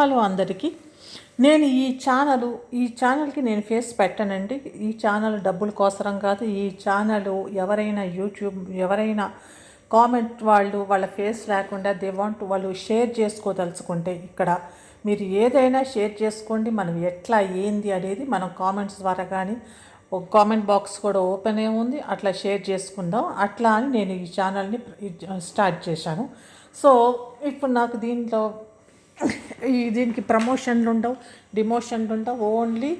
Hello అందరికీ. నేను ఈ ఛానల్ ఈ ఛానల్కి నేను ఫేస్ పెట్టనండి. ఈ ఛానల్ డబ్బుల కోసరం కాదు. ఈ ఛానల్ ఎవరైనా యూట్యూబ్ ఎవరైనా కామెంట్ వాళ్ళు వాళ్ళ ఫేస్ లేకుండా దే వాంట్ వాళ్ళు షేర్ చేసుకోదలుచుకుంటే ఇక్కడ మీరు ఏదైనా షేర్ చేసుకోండి. మనం ఎట్లా ఏంది అనేది మనం కామెంట్స్ ద్వారా కానీ ఒక కామెంట్ బాక్స్ కూడా ఓపెన్ ఏ ఉంది. అట్లా షేర్ చేసుకుందాం. అట్లా అని నేను ఈ ఛానల్ని స్టార్ట్ చేశాను. సో ఇప్పుడు నాకు దీంట్లో ఈ దీనికి ప్రమోషన్లు ఉండవు డిమోషన్లు ఉండవు. ఓన్లీ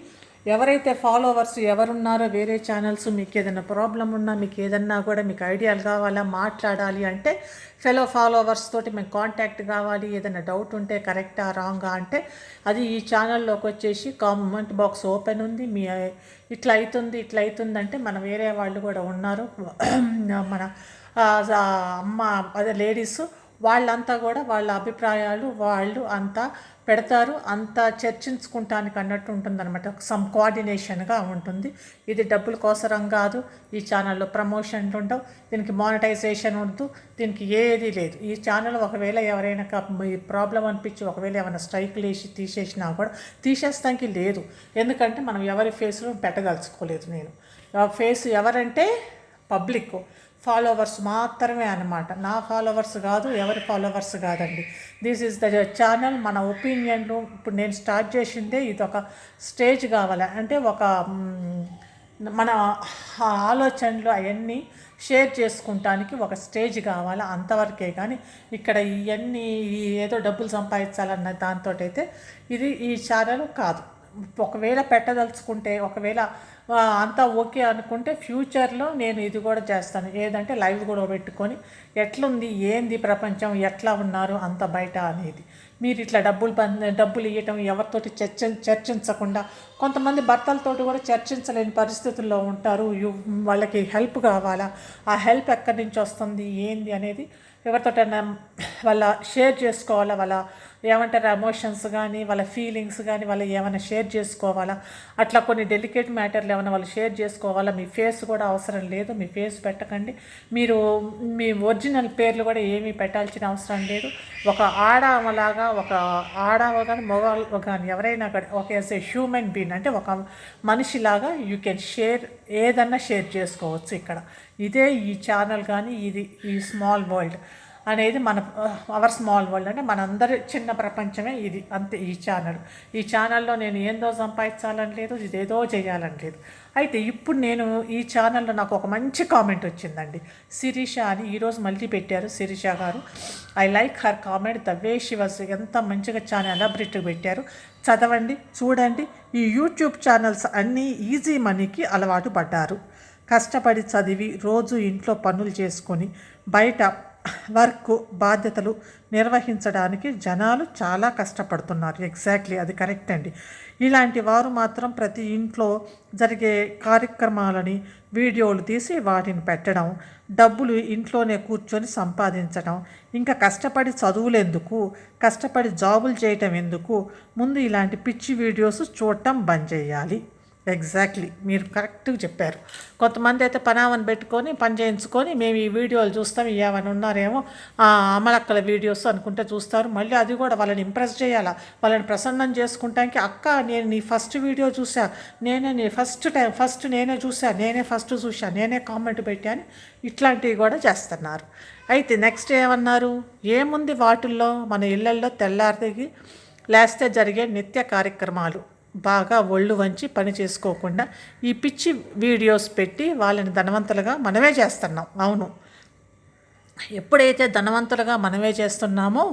ఎవరైతే ఫాలోవర్స్ ఎవరున్నారో వేరే ఛానల్స్ మీకు ఏదైనా ప్రాబ్లం ఉన్నా మీకు ఏదన్నా కూడా మీకు ఐడియాలు కావాలా మాట్లాడాలి అంటే ఫెలో ఫాలోవర్స్ తోటి మేము కాంటాక్ట్ కావాలి ఏదైనా డౌట్ ఉంటే కరెక్టా రాంగా అంటే అది ఈ ఛానల్లోకి వచ్చేసి కామెంట్ బాక్స్ ఓపెన్ ఉంది. మీ ఇట్లా అవుతుంది ఇట్లా అవుతుంది అంటే మన వేరే వాళ్ళు కూడా ఉన్నారు. మన అమ్మ అదే లేడీస్ వాళ్ళంతా కూడా వాళ్ళ అభిప్రాయాలు వాళ్ళు అంతా పెడతారు. అంత చర్చించుకుంటానికి అన్నట్టు ఉంటుంది అనమాట సమ్ కోఆర్డినేషన్గా ఉంటుంది. ఇది డబ్బుల కోసరం కాదు. ఈ ఛానల్లో ప్రమోషన్లు ఉండవు. దీనికి మానిటైజేషన్ ఉండదు. దీనికి ఏది లేదు. ఈ ఛానల్ ఒకవేళ ఎవరైనా ప్రాబ్లం అనిపించి ఒకవేళ ఏమైనా స్ట్రైక్లు వేసి తీసేసినా కూడా తీసేస్తానికి లేదు. ఎందుకంటే మనం ఎవరి ఫేస్లో పెట్టదలుచుకోలేదు నేను. ఫేస్ ఎవరంటే పబ్లిక్ ఫాలోవర్స్ మాత్రమే అనమాట నా ఫాలోవర్స్ కాదు ఎవరి ఫాలోవర్స్ కాదండి. దిస్ ఈజ్ ద ఛానల్ మన ఒపీనియన్లు ఇప్పుడు నేను స్టార్ట్ చేసిందే ఇది ఒక స్టేజ్ కావాలి. అంటే ఒక మన ఆలోచనలు అవన్నీ షేర్ చేసుకుంటానికి ఒక స్టేజ్ కావాలి అంతవరకే. కానీ ఇక్కడ ఇవన్నీ ఏదో డబ్బులు సంపాదించాలన్న దాంతో అయితే ఇది ఈ ఛానల్ కాదు. ఒకవేళ పెట్టదలుచుకుంటే ఒకవేళ అంతా ఓకే అనుకుంటే ఫ్యూచర్లో నేను ఇది కూడా చేస్తాను. ఏదంటే లైవ్ కూడా పెట్టుకొని ఎట్లుంది ఏంది ప్రపంచం ఎట్లా ఉన్నారు అంత బయట అనేది. మీరు ఇట్లా డబ్బులు డబ్బులు ఇవ్వటం ఎవరితోటి చర్చ చర్చించకుండా కొంతమంది భర్తలతోటి కూడా చర్చించలేని పరిస్థితుల్లో ఉంటారు. వాళ్ళకి హెల్ప్ కావాలా? ఆ హెల్ప్ ఎక్కడి నుంచి వస్తుంది ఏంది అనేది ఎవరితోటైనా వాళ్ళ షేర్ చేసుకోవాలా? వాళ్ళ ఏమంటారు ఎమోషన్స్ కానీ వాళ్ళ ఫీలింగ్స్ కానీ వాళ్ళు ఏమైనా షేర్ చేసుకోవాలా? అట్లా కొన్ని డెలికేట్ మ్యాటర్లు ఏమైనా వాళ్ళు షేర్ చేసుకోవాలా? మీ ఫేస్ కూడా అవసరం లేదు మీ ఫేస్ పెట్టకండి. మీరు మీ ఒరిజినల్ పేర్లు కూడా ఏమీ పెట్టాల్సిన అవసరం లేదు. ఒక ఆడవలాగా ఒక ఆడవ కానీ మగ కానీ ఎవరైనా కానీ ఒక యాజ్ ఏ హ్యూమన్ బీన్ అంటే ఒక మనిషిలాగా యూ కెన్ షేర్ ఏదన్నా షేర్ చేసుకోవచ్చు ఇక్కడ. ఇదే ఈ ఛానల్ కానీ ఇది ఈ స్మాల్ వరల్డ్ అనేది మన అవర్ స్మాల్ వరల్డ్ అంటే మనందరి చిన్న ప్రపంచమే ఇది అంతే ఈ ఛానల్ ఈ ఛానల్లో నేను ఏందో సంపాదించాలని లేదు ఇదేదో చేయాలని లేదు. అయితే ఇప్పుడు నేను ఈ ఛానల్లో నాకు ఒక మంచి కామెంట్ వచ్చిందండి. శిరీష అని ఈరోజు మళ్ళీ పెట్టారు Sirisha garu. I like her comment the way she was ఎంత మంచిగా ఛానల్ ఎలాబరేట్గా పెట్టారు. చదవండి చూడండి. ఈ యూట్యూబ్ ఛానల్స్ అన్నీ ఈజీ మనీకి అలవాటు పడ్డారు. కష్టపడి చదివి రోజు ఇంట్లో పనులు చేసుకొని బయట వర్క్ బాధ్యతలు నిర్వహించడానికి జనాలు చాలా కష్టపడుతున్నారు. ఎగ్జాక్ట్లీ అది కరెక్ట్ అండి. ఇలాంటి వారు మాత్రం ప్రతి ఇంట్లో జరిగే కార్యక్రమాలని వీడియోలు తీసి వాటిని పెట్టడం డబ్బులు ఇంట్లోనే కూర్చొని సంపాదించడం ఇంకా కష్టపడి చదువులేందుకు కష్టపడి జాబులు చేయటం ఎందుకు ముందు ఇలాంటి పిచ్చి వీడియోస్ చూడటం బంద్ చేయాలి. ఎగ్జాక్ట్లీ మీరు కరెక్ట్గా చెప్పారు. కొంతమంది అయితే పనామని పెట్టుకొని పని చేయించుకొని మేము ఈ వీడియోలు చూస్తాం ఇవ్వమని ఉన్నారేమో అమలక్కల వీడియోస్ అనుకుంటే చూస్తారు. మళ్ళీ అది కూడా వాళ్ళని ఇంప్రెస్ చేయాలా? వాళ్ళని ప్రసన్నం చేసుకుంటానికి అక్క నేను నీ ఫస్ట్ వీడియో చూసా నేనే నీ ఫస్ట్ టైం ఫస్ట్ నేనే చూసా నేనే ఫస్ట్ చూసా నేనే కామెంట్ పెట్టాను ఇట్లాంటివి కూడా చేస్తున్నారు. అయితే నెక్స్ట్ ఏమన్నారు? ఏముంది వాటిల్లో? మన ఇళ్ళల్లో తెల్లారిదిగి లేస్తే జరిగే నిత్య కార్యక్రమాలు. బాగా ఒళ్ళు వంచి పని చేసుకోకుండా ఈ పిచ్చి వీడియోస్ పెట్టి వాళ్ళని ధనవంతులుగా మనమే చేస్తున్నాం. అవును. ఎప్పుడైతే ధనవంతులుగా మనమే చేస్తున్నామో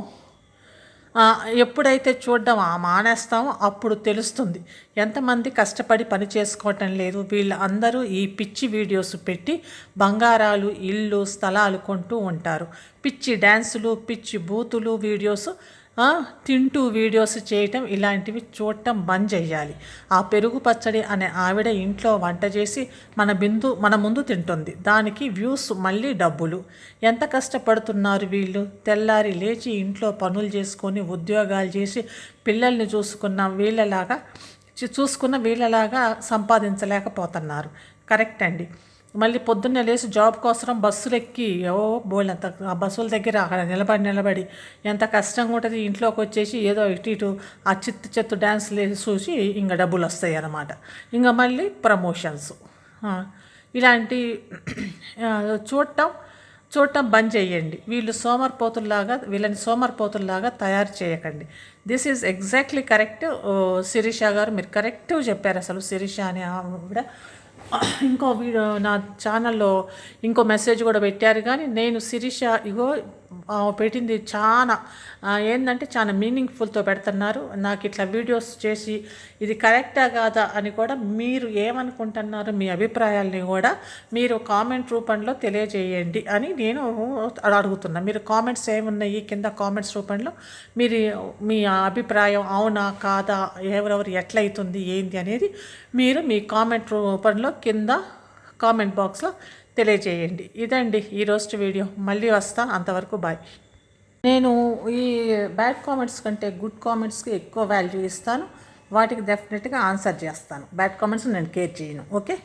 ఎప్పుడైతే చూడడం మానేస్తామో అప్పుడు తెలుస్తుంది. ఎంతమంది కష్టపడి పని చేసుకోవటం లేదు. వీళ్ళందరూ ఈ పిచ్చి వీడియోస్ పెట్టి బంగారాలు ఇల్లు స్థలాలు కొంటూ ఉంటారు. పిచ్చి డ్యాన్సులు పిచ్చి బూతులు వీడియోస్ తింటూ వీడియోస్ చేయటం ఇలాంటివి చూడటం బంద్ చేయాలి. ఆ పెరుగు పచ్చడి అనే ఆవిడ ఇంట్లో వంట చేసి మన బిందు మన ముందు తింటుంది. దానికి వ్యూస్ మళ్ళీ డబ్బులు. ఎంత కష్టపడుతున్నారు వీళ్ళు? తెల్లారి లేచి ఇంట్లో పనులు చేసుకొని ఉద్యోగాలు చేసి పిల్లల్ని చూసుకున్న వీళ్ళలాగా చూసుకున్న వీళ్ళలాగా సంపాదించలేకపోతున్నారు. కరెక్ట్ అండి. మళ్ళీ పొద్దున్నే లేచి జాబ్ కోసం బస్సులు ఎక్కి ఓ బోళ్ళంత ఆ బస్సుల దగ్గర అక్కడ నిలబడి నిలబడి ఎంత కష్టంగా ఉంటుంది ఇంట్లోకి వచ్చేసి ఏదో ఇటు ఇటు ఆ చిత్తు చెత్తు డ్యాన్స్లు చూసి ఇంకా డబ్బులు వస్తాయి అన్నమాట. ఇంకా మళ్ళీ ప్రమోషన్స్. ఇలాంటి చూడటం చూడటం బంద్ చేయండి. వీళ్ళు సోమర్పోతుల్లాగా వీళ్ళని సోమర్పోతుల్లాగా తయారు చేయకండి. This is exactly correct Sirisha garu మీరు కరెక్ట్ చెప్పారు అసలు శిరీష అనే ఆవిడ. ఇంకో వీడియో నా ఛానల్లో ఇంకో మెసేజ్ కూడా పెట్టారు కానీ నేను శిరీష ఇగో పెట్టింది చాలా ఏంటంటే చాలా మీనింగ్ఫుల్తో పెడుతున్నారు. నాకు ఇట్లా వీడియోస్ చేసి ఇది కరెక్టా కాదా అని కూడా మీరు ఏమనుకుంటున్నారు మీ అభిప్రాయాల్ని కూడా మీరు కామెంట్ రూపంలో తెలియజేయండి అని నేను అడుగుతున్నా. మీరు కామెంట్స్ ఏమున్నాయి? కింద కామెంట్స్ రూపంలో మీరు మీ అభిప్రాయం అవునా కాదా? ఎవరెవరు ఎట్లయితుంది? ఏంది? అనేది మీరు మీ కామెంట్ రూపంలో కింద కామెంట్ బాక్స్లో తెలియజేయండి. ఇదండి ఈరోజు వీడియో. మళ్ళీ వస్తా. అంతవరకు బాయ్. నేను ఈ బ్యాడ్ కామెంట్స్ కంటే గుడ్ కామెంట్స్కి ఎక్కువ వాల్యూ ఇస్తాను. వాటికి డెఫినెట్గా ఆన్సర్ చేస్తాను. బ్యాడ్ కామెంట్స్ నేను కేర్ చేయను. ఓకే?